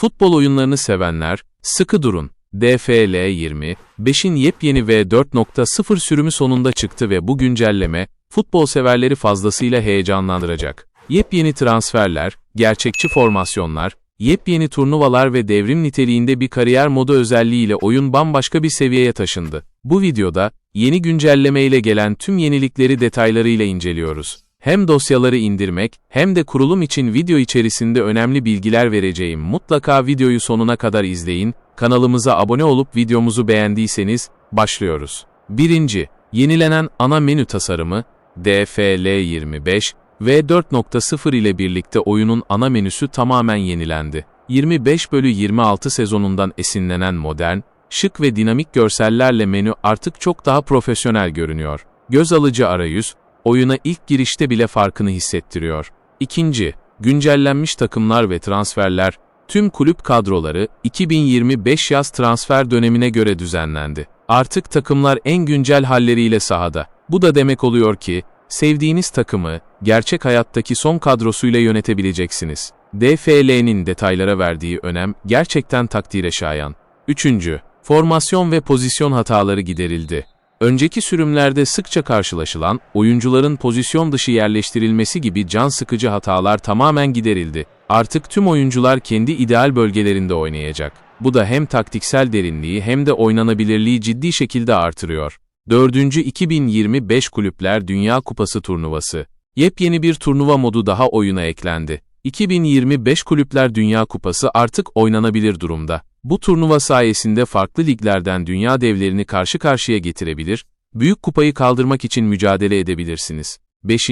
Futbol oyunlarını sevenler, sıkı durun. DFL 20, 5'in yepyeni V4.0 sürümü sonunda çıktı ve bu güncelleme, futbol severleri fazlasıyla heyecanlandıracak. Yepyeni transferler, gerçekçi formasyonlar, yepyeni turnuvalar ve devrim niteliğinde bir kariyer modu özelliğiyle oyun bambaşka bir seviyeye taşındı. Bu videoda, yeni güncelleme ile gelen tüm yenilikleri detaylarıyla inceliyoruz. Hem dosyaları indirmek, hem de kurulum için video içerisinde önemli bilgiler vereceğim. Mutlaka videoyu sonuna kadar izleyin, kanalımıza abone olup videomuzu beğendiyseniz, başlıyoruz. 1. Yenilenen ana menü tasarımı, DFL25, V4.0 ile birlikte oyunun ana menüsü tamamen yenilendi. 25 bölü 26 sezonundan esinlenen modern, şık ve dinamik görsellerle menü artık çok daha profesyonel görünüyor. Göz alıcı arayüz, oyuna ilk girişte bile farkını hissettiriyor. İkinci, güncellenmiş takımlar ve transferler, tüm kulüp kadroları 2025 yaz transfer dönemine göre düzenlendi. Artık takımlar en güncel halleriyle sahada. Bu da demek oluyor ki, sevdiğiniz takımı, gerçek hayattaki son kadrosuyla yönetebileceksiniz. DFL'nin detaylara verdiği önem gerçekten takdire şayan. Üçüncü, formasyon ve pozisyon hataları giderildi. Önceki sürümlerde sıkça karşılaşılan, oyuncuların pozisyon dışı yerleştirilmesi gibi can sıkıcı hatalar tamamen giderildi. Artık tüm oyuncular kendi ideal bölgelerinde oynayacak. Bu da hem taktiksel derinliği hem de oynanabilirliği ciddi şekilde artırıyor. 4. 2025 Kulüpler Dünya Kupası turnuvası. Yepyeni bir turnuva modu daha oyuna eklendi. 2025 Kulüpler Dünya Kupası artık oynanabilir durumda. Bu turnuva sayesinde farklı liglerden dünya devlerini karşı karşıya getirebilir, büyük kupayı kaldırmak için mücadele edebilirsiniz. 5.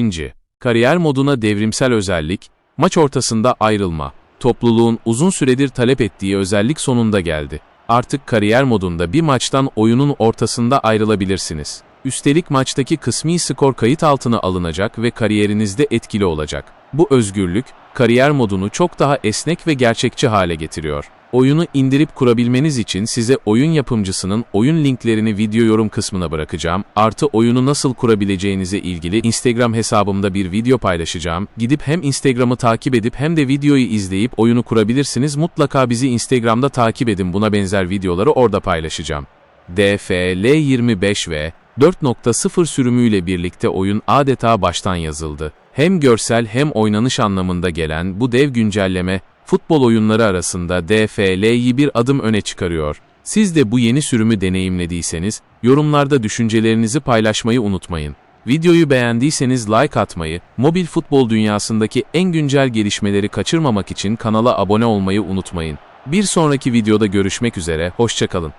Kariyer moduna devrimsel özellik, maç ortasında ayrılma. Topluluğun uzun süredir talep ettiği özellik sonunda geldi. Artık kariyer modunda bir maçtan oyunun ortasında ayrılabilirsiniz. Üstelik maçtaki kısmi skor kayıt altına alınacak ve kariyerinizde etkili olacak. Bu özgürlük, kariyer modunu çok daha esnek ve gerçekçi hale getiriyor. Oyunu indirip kurabilmeniz için size oyun yapımcısının oyun linklerini video yorum kısmına bırakacağım. Artı oyunu nasıl kurabileceğinize ilgili Instagram hesabımda bir video paylaşacağım. Gidip hem Instagram'ı takip edip hem de videoyu izleyip oyunu kurabilirsiniz. Mutlaka bizi Instagram'da takip edin. Buna benzer videoları orada paylaşacağım. DFL25 ve 4.0 sürümüyle birlikte oyun adeta baştan yazıldı. Hem görsel hem oynanış anlamında gelen bu dev güncelleme, futbol oyunları arasında DFL'yi bir adım öne çıkarıyor. Siz de bu yeni sürümü deneyimlediyseniz, yorumlarda düşüncelerinizi paylaşmayı unutmayın. Videoyu beğendiyseniz like atmayı, mobil futbol dünyasındaki en güncel gelişmeleri kaçırmamak için kanala abone olmayı unutmayın. Bir sonraki videoda görüşmek üzere, hoşçakalın.